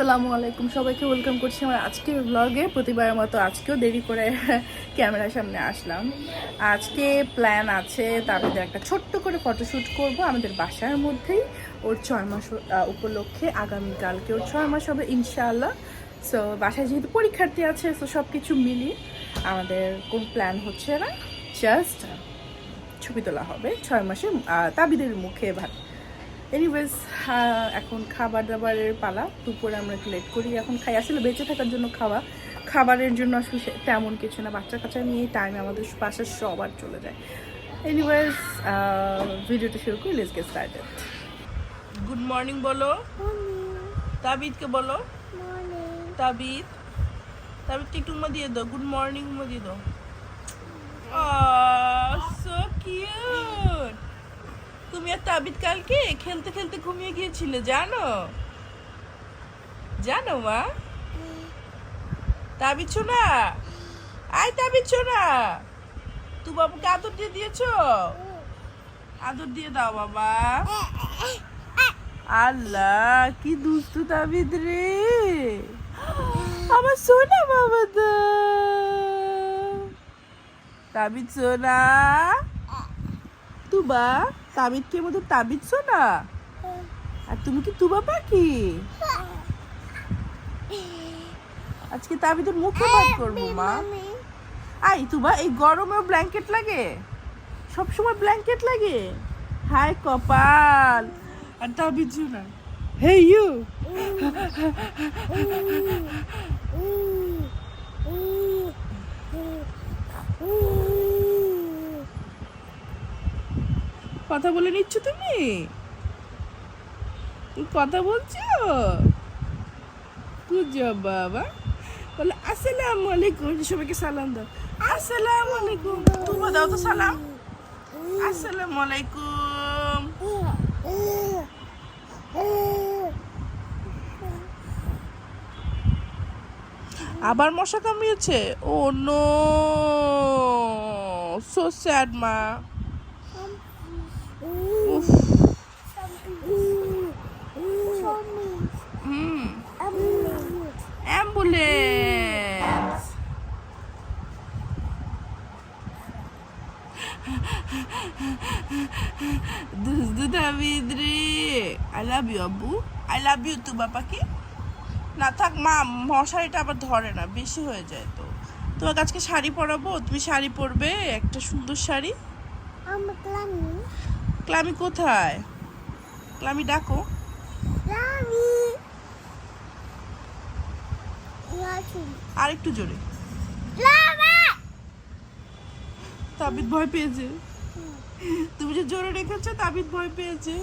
আসসালামু আলাইকুম। সবাইকে ওয়েলকাম করছি আমার আজকের ব্লগে প্রতিবারের মতো আজকেও দেরি করে ক্যামেরার সামনে আসলাম। আজকে প্ল্যান আছে তাদের একটা ছোট্ট করে ফটোশ্যুট করব আমাদের বাসার মধ্যেই। ওর ছয় মাস উপলক্ষে আগামীকালকে ওর ছয় মাস হবে ইনশাআল্লাহ। সো বাসায় যেহেতু পরীক্ষার্থী আছে সো সব কিছু মিলিয়ে আমাদের কোন প্ল্যান হচ্ছে না। জাস্ট ছবি তোলা হবে ছয় মাসে তাবিদের মুখে ভাত এনিওয়েজ এখন খাবার দাবারের পালা। দুপুরে আমরা একটু লেট করি। এখন খাই। আসলে বেঁচে থাকার জন্য খাওয়া। খাবারের জন্য আসলে তেমন কিছু না। বাচ্চা কাচ্চা নিয়ে টাইম আমাদের বাসার সবার চলে যায়। এনিওয়েজ ভিডিওটা শুরু করি। Let's get started good morning বলো। তাবিদকে বলো। তাবিদ। তাবিদকে একটু উমা দিয়ে দাও। গুড মর্নিং উমা দিয়ে দাও। সো কিউট তুমি আর তাবিদ কালকে খেলতে খেলতে ঘুমিয়ে গিয়েছিলে, জানো? জানো, মা? তাবিদ শোনা আয় তাবিদ শোনা তুই বাবুকে আদর দিয়ে দিয়েছ? আদর দিয়ে দাও, বাবা। আল্লাহ, কি দুষ্টু তাবিদ রে! আমার সোনা বাবা তো! তাবিদ সোনা! তুবা তাবিদ কে মধ্যে তাবিদ সোনা আর তুমি কি তুবা পাখি আজকে তাবিদের মুখে ভাত করব মা আই তুবা এই গরমে ব্ল্যাঙ্কেট লাগে সব সময় ব্ল্যাঙ্কেট লাগে হাই কপাল আর তাবিদ সোনা হে ইউ কথা বলে নিচ্ছ তুমি? তুমি কথা বলছো? বাবা। বলে, আসসালামু আলাইকুম। সবাইকে সালাম দাও। আসসালামু আলাইকুম। তুমি দাও তো সালাম। আসসালামু আলাইকুম। আবার মশা কামিয়েছে ও, নো। সো স্যাড মা উফ হুম অ্যাম্বুলেন্স দুধু দাবিদ রে আই লাভ ইউ আব্বু আই লাভ ইউ তু বাবাকে। না থাক মা মশারিটা আবার ধরে না বেশি হয়ে যায় তো। তোমাকে আজকে শাড়ি পরাবো? তুমি শাড়ি পরবে একটা সুন্দর শাড়ি। ক্লামি কোথায়? ক্লামি ডাকো। ক্লামি আর একটু জোরে তাবিদ ভয় পেয়েছে। তুমি যে জোরে রেখেছো তাবিদ ভয় পেয়েছে।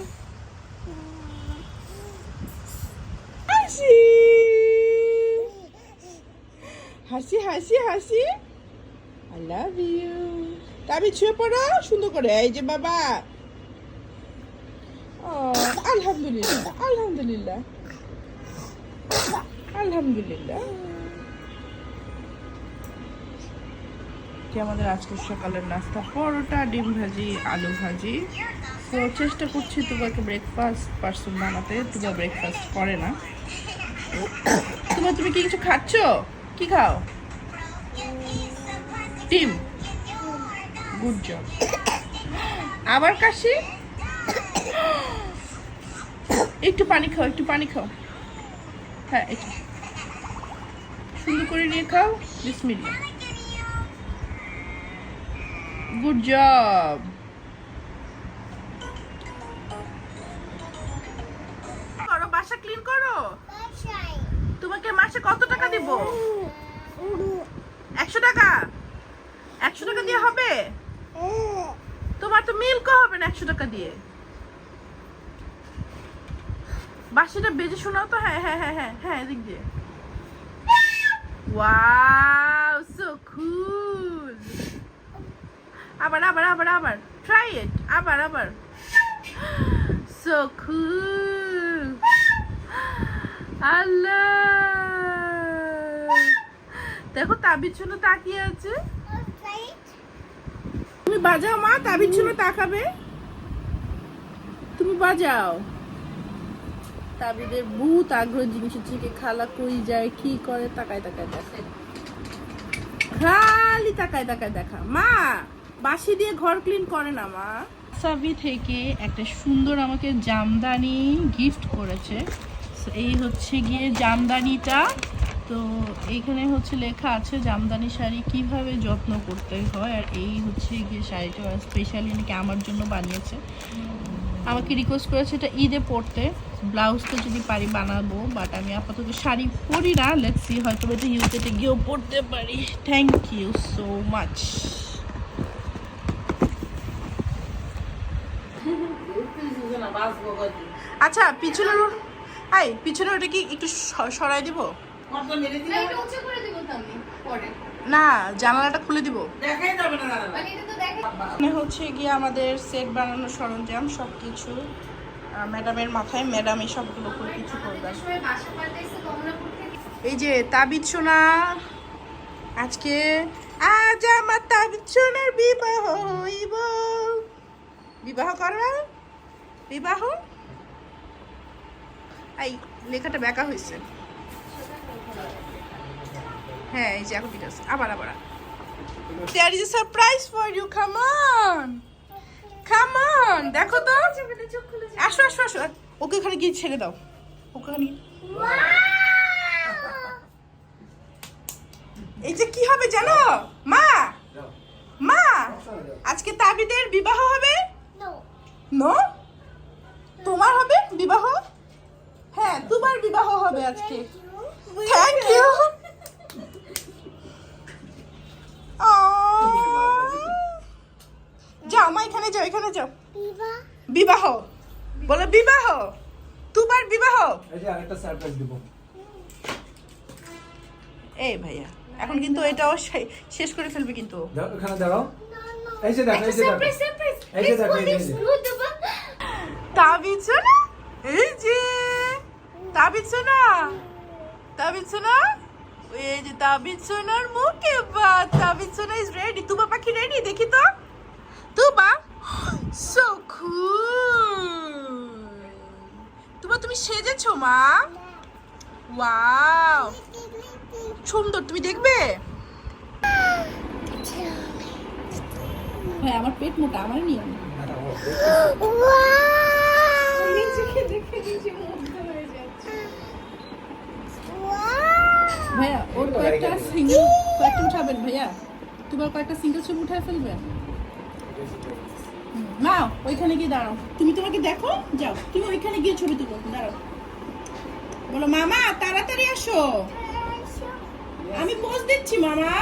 হাসি! হাসি হাসি হাসি। আই লাভ ইউ তাবিদ শুয়ে পড়ো সুন্দর করে। এই যে বাবা। আলহামদুলিল্লাহ আলহামদুলিল্লাহ। আলহামদুলিল্লাহ। কি আমাদের আজকের সকালের নাস্তা, পরোটা, ডিম ভাজি, আলু ভাজি। তো চেষ্টা করছি তোমাকে ব্রেকফাস্ট পার্সন বানাতে। তোমার ব্রেকফাস্ট করে না। তোমার তুমি কি কিছু খাচ্ছ? কি খাও? ডিম। গুড জব আবার কাশি? একটু পানি খাও, একটু পানি খাও। হ্যাঁ একটু। সুন্দর করে নিয়ে খাও বিসমিল্লা গুড জব করো বাসা ক্লিন করো। তোমাকে মাসে কত টাকা দিব? একশো টাকা? একশো টাকা দিয়ে হবে? তোমার তো মিল্কও হবে না একশো টাকা দিয়ে। বাসিটা বেজে শোনাও তো? হ্যাঁ হ্যাঁ হ্যাঁ হ্যাঁ হ্যাঁ এদিক দিয়ে। ওয়াও সো কুল আবার আবার আবার আবার। ট্রাই ইট আবার আবার। সো কুল আল্লাহ। দেখো, তাবির জন্য তাকিয়ে আছে। তুমি বাজাও, মা, তাবির জন্য তাকাবে। তুমি বাজাও। তাবিদের বহুত আগ্রহ জিনিস হচ্ছে কি খালা কই যায়, কি করে, তাকায় তাকায় দেখে খালি তাকায় তাকায় দেখা। মা! বাসি দিয়ে ঘর ক্লিন করে না, মা। সাবি থেকে একটা সুন্দর আমাকে জামদানি গিফট করেছে। এই হচ্ছে গিয়ে জামদানিটা। তো এইখানে হচ্ছে লেখা আছে জামদানি শাড়ি কীভাবে যত্ন করতে হয়, আর এই হচ্ছে গিয়ে শাড়িটা স্পেশালি নাকি আমার জন্য বানিয়েছে। আমাকে রিকোয়েস্ট করেছে এটা ঈদে পরতে। ব্লাউজটা যদি পারি বানাবো বাট আমি আপাতত শাড়ি পরি না। লেটস হয়তো এটা ইউকেতে গিয়েও পরতে পারি। থ্যাংক ইউ সো মাচ আচ্ছা পিছনের আই পিছনে ওটা কি একটু স- সরাই দিব? না জানালাটা খুলে দিব। এখানে হচ্ছে গিয়ে আমাদের সেট বানানোর সরঞ্জাম সব কিছু ম্যাডামের মাথায় ম্যাডাম এই সবগুলো করে কিছু করবেন এই যে তাবিদ সোনা আজকে আজ আমার তাবিদ সোনার বিবাহ হইব। বিবাহ করবা বিবাহ? এই লেখাটা ব্যাকা হয়েছে। হ্যাঁ এই যে এখন ঠিক আছে। আবার আবার There is a surprise for you. Come on. Come on. দেখো তো। আসো আসো আসো। ওকে এখানে গিয়ে ছেড়ে দাও। ওকে এই যে কি হবে জানো? মা! মা! আজকে তাবিদের বিবাহ হবে. নো তোমার হবে বিবাহ? হ্যাঁ তোমার বিবাহ হবে আজকে। থ্যাংক ইউ যাও মা এখানে যাও এখানে যাও। বিবাহ। বলো বিবাহ। তোমার বিবাহ। এই যে আরেকটা সারপ্রাইজ দিব। এই ভাইয়া এখন কিন্তু এটাও শেষ করে ফেলবে কিন্তু দাও এখানে দাঁড়াও. এই যে দেখো এই যে দেখো। এই যে দেখো তাবিজ শোনা এই যে তাবিজ শোনা তাবিজ শোনা এই যে তাবিজ সোনার মুখে বা তাবিজ সোনা ইজ রেডি তুবা পাখি রেডি দেখি তো। তুবা সো কুল তুবা তুমি সেজেছো মা? ওয়াও সুন্দর তুমি দেখবে? ভাই আমার পেট মোটা আমার নিয়ে. ভাইয়া ওর কয়েকটা সিঙ্গেল কয়েকটা উঠাবেন ভাইয়া। তোমার কয়েকটা সিঙ্গেল ছবি উঠায় হুম, না ওইখানে গিয়ে দাঁড়াও। তুমি তোমাকে দেখো যাও। তুমি ওইখানে গিয়ে ছবি তুলো দাঁড়াও। বলো মামা তাড়াতাড়ি আসো। আমি পোজ দিচ্ছি মামা।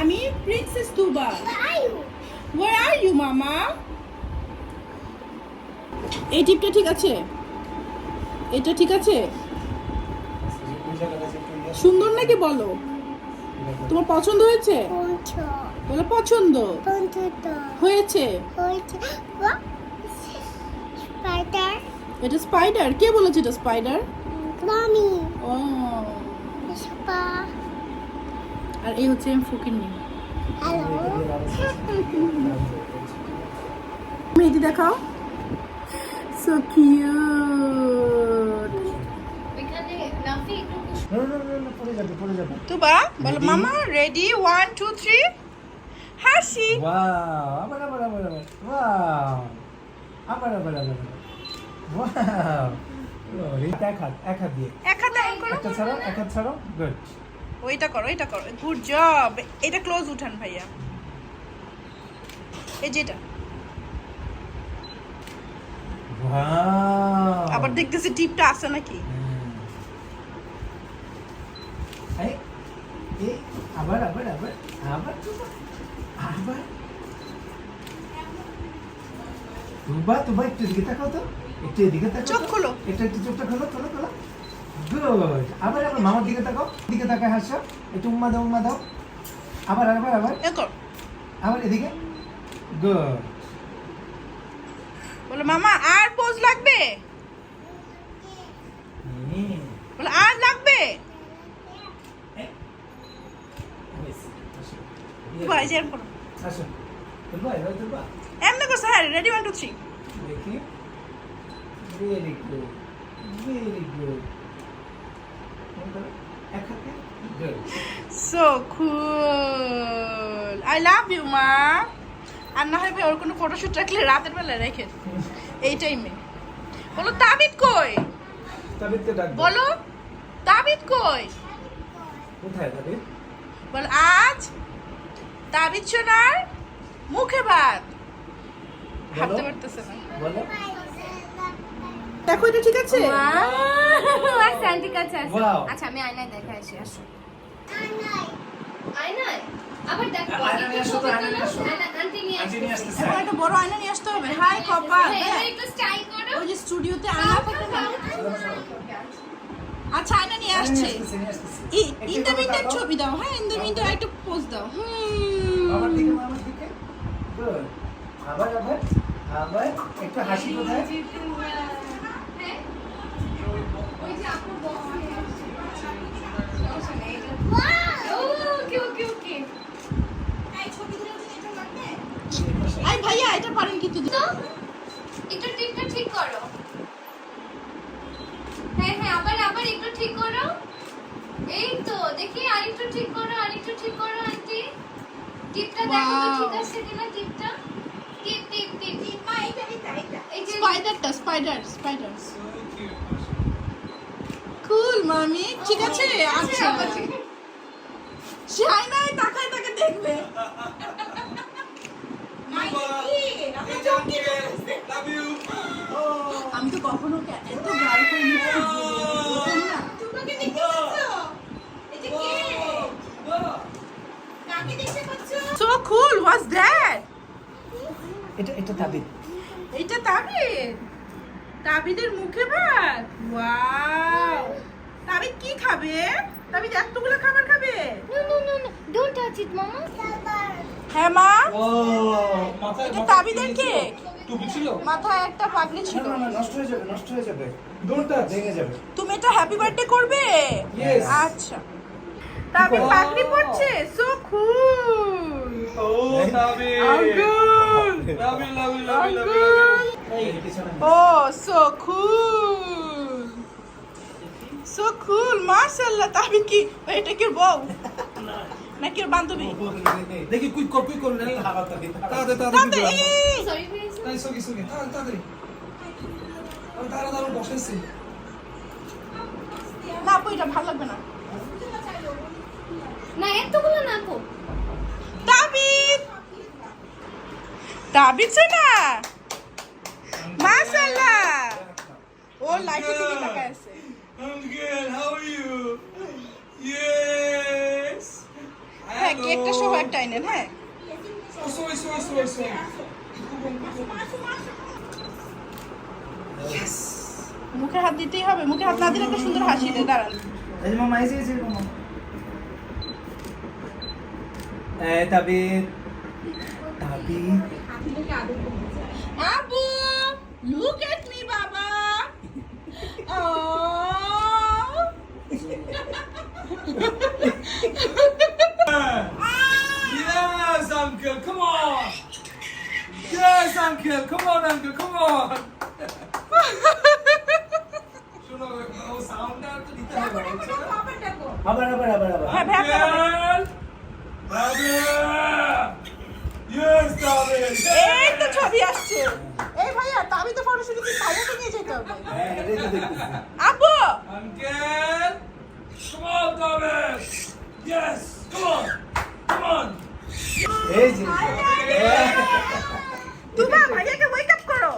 আমি princess Tuba where are you মামা? এই টিপটা ঠিক আছে? এটা ঠিক আছে? সুন্দর নাকি বলো? তোমার পছন্দ হয়েছে? বলো পছন্দ। হয়েছে. এটা স্পাইডার কে বলেছে এটা স্পাইডার Mommy. ও। আর এই হচ্ছে আমি ফকির নিয়ে Hello. মেহেদি দেখাও। সো কিউট না না না না পড়ে যাবে পড়ে যাবে তুবা বলো মামা রেডি ওয়ান টু থ্রি হাসি। ওয়াও আবার আবার আবার আবার। ওয়াও আবার আবার আবার এক হাত এক হাত দিয়ে। এক হাতে একটা ছাড়াও এক হাত ছাড়াও গুড ওইটা করো এটা করো। গুড জব এটা ক্লোজ উঠান ভাইয়া। এই যেটা আবার দেখতেছি টিপটা আছে নাকি? আবার আবার আবার আবার একটু এদিকে তাকাও তো একটু এদিকে তাকাও চোখ খোলো। একটু একটু চোখটা খোলো খোলো খোলো। গুড আবার আবার মামার দিকে তাকাও দিকে তাকায় হাসো একটু উম্মা দাও উম্মা দাও। আবার আবার আবার। আবার এদিকে। গুড বলো, মামা, আর পোজ লাগবে? বলো, আর লাগবে? ভাই যে এরম করো। আসো তুলবা এবার তুলবা এমনি করছে হ্যাঁ রেডি ওয়ান টু থ্রি দেখি ভেরি গুড ভেরি গুড এক হাতে good so cool I love you মা আর না হয় ভাই ওর কোনো ফটোশুট রাখলে রাতের বেলা রেখে এই টাইমে বলো তাবিদ কই? বলো তাবিদ কই? কোথায় বল আজ তাবিদ সোনার মুখে ভাত। ভাবতে পারতেছে না। বলো। দেখো এটা ঠিক আছে? আচ্ছা আন্টি কাছে আসো আচ্ছা আমি আয়নায় দেখা আসি আসো। আয়নায়? আবার দেখো। আন্টি নিয়ে একটা বড় আয়না নিয়ে আসতে হবে হাই কপাল হ্যাঁ, একটু স্টাইল করো ওই যে স্টুডিওতে আয়না থাকে না আচ্ছা আয়না নিয়ে আসছে ইন্দা মিন্দার ছবি দাও হ্যাঁ ইন্দা মিন্দার একটা পোজ দাও আমার হুম দিকে মামার দিকে গুড আবার আবার আবার একটু হাসি কোথায় হ্যাঁ ওই যে আপুর বক্স নিয়ে আসছে ওকে ওকে ওকে আই ভাইয়া এটা পারেন কিন্তু তো একটু টিপটা ঠিক করো। হ্যাঁ হ্যাঁ আবার আবার একটু ঠিক করো। এই তো দেখি আরেকটু ঠিক করো আরেকটু ঠিক করো আন্টি। টিপটা দেখো তো ঠিক আছে কিনা টিপটা? টিপ টিপ টিপ। এই যে স্পাইডারটা স্পাইডার স্পাইডার কুল মামি। ঠিক আছে? আচ্ছা। সে তাকায় তাকে দেখবে। আমি তো কখনো এত গাড়ি করে লিপস্টিক দিয়ে দিই না। So cool, what's that? এটা এটা তাবিদ এইটা তাবিদ তাবিদের মুখে ভাত। ওয়াও তাবিদ কি খাবে? তাবিদ এতগুলো খাবার খাবে? No no no no don't touch it মামা হ্যাঁ মা। এটা তাবিদের ছিল? মাথায় একটা পাগড়ি ছিল। না নষ্ট হয়ে যাবে নষ্ট হয়ে যাবে। ভেঙে যাবে। তুমি এটা হ্যাপি বার্থডে করবে. আচ্ছা। Wow. পাগড়ি পরছে সো কুল ও তাবে। আঙ্কেল লাভি লাভি লাভি লাভি ও সো কুল সো কুল মাশাআল্লাহ তাবিদ কি এটা কি বউ নাকি ওর বান্ধবী? দেখি কুইক কর কুইক কর না। তাড়াতাড়ি তাড়াতাড়ি সরি তাই সকি সকি তাড়াতাড়ি তাড়াতাড়ি। আমি তাড়াতাড়ি বসেছি। না আপু এটা ভালো লাগবে না। না এতগুলো না তো তাবিদ তাবিদ শোনা মাশাআল্লাহ! ও লাইটের দিকে তাকায় আছে। হাউ আর ইউ ইয়েস হ্যাঁ কেকটা সহ একটা আইনেন হ্যাঁ। মুখে হাত দিতেই হবে মুখে হাত না দিলে একটা সুন্দর হাসি দেয় দাঁড়ান। তাবিদ তাবিদ আবু লুক এট মি বাবা। ও Yes, uncle, come on. Yes, uncle, come on, uncle, come on. শোনো ও সাউন্ডটা তো দিতে হবে আবার আবার আবার আবার হ্যাঁ ভাই আপনার Uncle! David! Yes, David! এই তো ছবি আসছে এই ভাইয়া আমি তো ফটো শুটে ভাইয়াকে নিয়ে যেতে হবে হ্যাঁ আব্বু Uncle! Come on, David! Yes! Come on! এই যে। ভাইয়াকে ওয়েক আপ করো।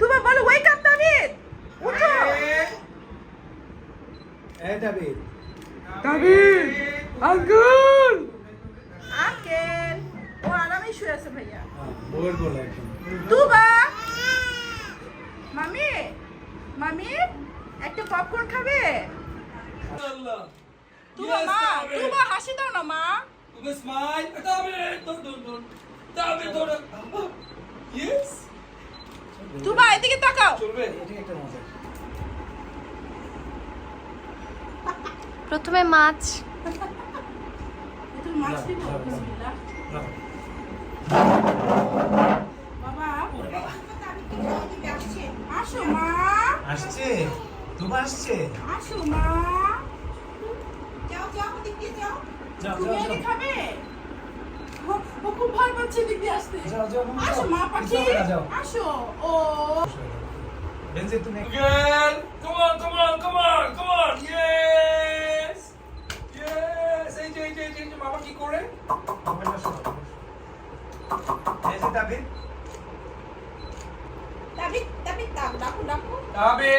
তুমা বলো ওয়েক আপ তাবিদ উঠো! এই তাবিদ David! আঙ্কেল। আঙ্কেল ও আরামে শুয়ে আছে ভাইয়া। গোল গোল একদম। তুবা মামি মামি একটা পপকর্ন খাবে? মা হাসি দাও না মা। স্মাইল তবে দন দন দন তবে দন ইয়েস এদিকে তাকাও। চলবে? একটা মজা প্রথমে মাছ বাবা আসছে? তোমার আসছে? আসো মা। তুমি খাবে? ও খুব ভয় পাচ্ছে দিক আসতে। যাও যাও মামা, আসো মা পাখি। আসো। ও। বেঞ্জি তুমি Again. Come on, come on, come on, come on. Yes. Yes. এই যে এই যে এই যে, এই যে মামা কি করে? মোবাইলটা সরাও। এই যে তাবিদ দাবি দাবি দাও ডাকো ডাকো আবে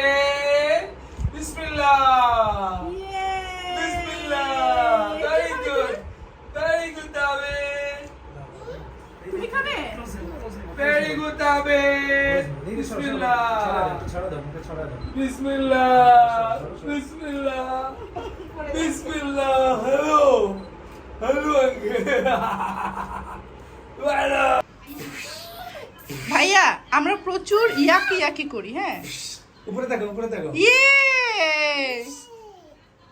বিসমিল্লাহ ইয়ে বিসমিল্লাহ ভেরি গুড ভেরি গুড তাবে তুমি খাবে ভেরি গুড তাবে এই যে সরাও, সরাও, বিসমিল্লাহ ছড়া দাও, ছড়া দাও মুখে ছড়া দাও বিসমিল্লাহ বিসমিল্লাহ বিসমিল্লাহ হ্যালো হ্যালো হ্যালো ভাইয়া আমরা প্রচুর ইয়াকি ইয়াকি করি হ্যাঁ? উপরে তাকাও উপরে তাকাও ইয়ে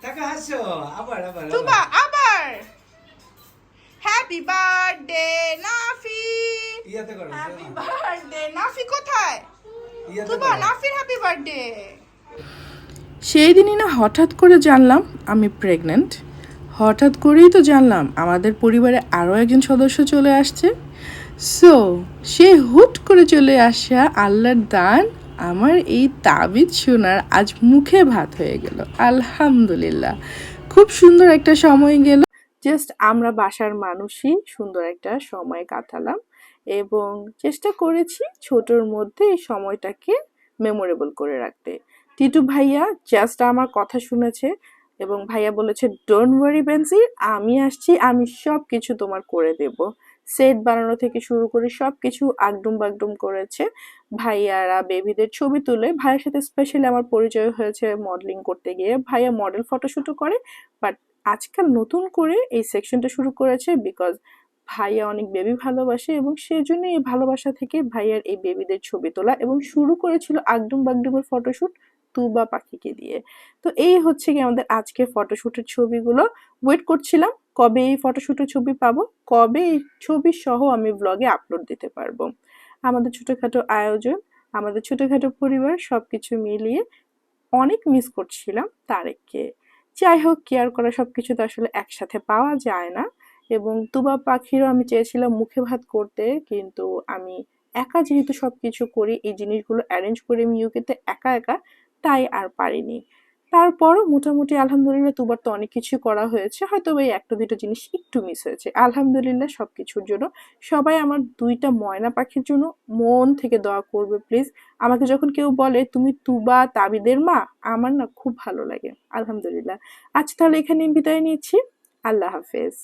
তাকা হাসো। আবার আবার তুবা আবার। আবার! Happy birthday Nafi! ইয়াতে করো হ্যাপি বার্থডে নাফি কোথায়? তুবা নাফির হ্যাপি বার্থডে সেই দিনই না হঠাৎ করে জানলাম আমি প্রেগনেন্ট হঠাৎ করেই তো জানলাম আমাদের পরিবারে আরও একজন সদস্য চলে আসছে। সো সে হুট করে চলে আসা আল্লাহর দান, আমার এই তাবিজ শোনার আজ মুখে ভাত হয়ে গেল। আলহামদুলিল্লাহ, খুব সুন্দর একটা সময় গেল। জাস্ট আমরা বাসার মানুষই সুন্দর একটা সময় কাটালাম এবং চেষ্টা করেছি ছোটোর মধ্যে এই সময়টাকে মেমোরেবল করে রাখতে। টিটু ভাইয়া জাস্ট আমার কথা শুনেছে এবং ভাইয়া বলেছে ডোন্ট ওয়ারি বেনজির আমি আসছি, আমি সব কিছু তোমার করে দেব। সেট বানানো থেকে শুরু করে সব কিছু আগডুম বাগডুম করেছে ভাইয়ারা বেবিদের ছবি তুলে। ভাইয়ের সাথে স্পেশালি আমার পরিচয় হয়েছে মডেলিং করতে গিয়ে। ভাইয়া মডেল ফটোশ্যুটও করে বাট আজকাল নতুন করে এই সেকশনটা শুরু করেছে বিকজ ভাইয়া অনেক বেবি ভালোবাসে এবং সেজন্য এই ভালোবাসা থেকে ভাইয়ার এই বেবিদের ছবি তোলা এবং শুরু করেছিল আগডুম বাগডুমের ফটোশুট তুবা পাখিকে দিয়ে। তো এই হচ্ছে কি আমাদের আজকে ফটোশ্যুটের ছবিগুলো। ওয়েট করছিলাম কবে এই ফটোশ্যুটের ছবি পাবো, কবে এই ছবি সহ আমি ব্লগে আপলোড দিতে পারব। আমাদের ছোটোখাটো আয়োজন, আমাদের ছোটোখাটো পরিবার সব কিছু মিলিয়ে অনেক মিস করছিলাম তারেককে। যাই হোক কেয়ার করা সব কিছু তো আসলে একসাথে পাওয়া যায় না। এবং তুবা পাখিরও আমি চেয়েছিলাম মুখে ভাত করতে, কিন্তু আমি একা যেহেতু সব কিছু করি, এই জিনিসগুলো অ্যারেঞ্জ করে আমি ইউকেতে একা একা তাই আর পারিনি। তারপরও মোটামুটি আলহামদুলিল্লাহ তুবার তো অনেক কিছু করা হয়েছে, হয়তো এই একটা দুটো জিনিস একটু মিস হয়েছে। আলহামদুলিল্লাহ সব কিছুর জন্য সবাই আমার দুইটা ময়না পাখির জন্য মন থেকে দোয়া করবে প্লিজ আমাকে যখন কেউ বলে, তুমি তুবা তাবিদের মা? আমার না খুব ভালো লাগে। আলহামদুলিল্লাহ। আজ তাহলে এখানে বিদায় নিচ্ছি। আল্লাহ হাফেজ।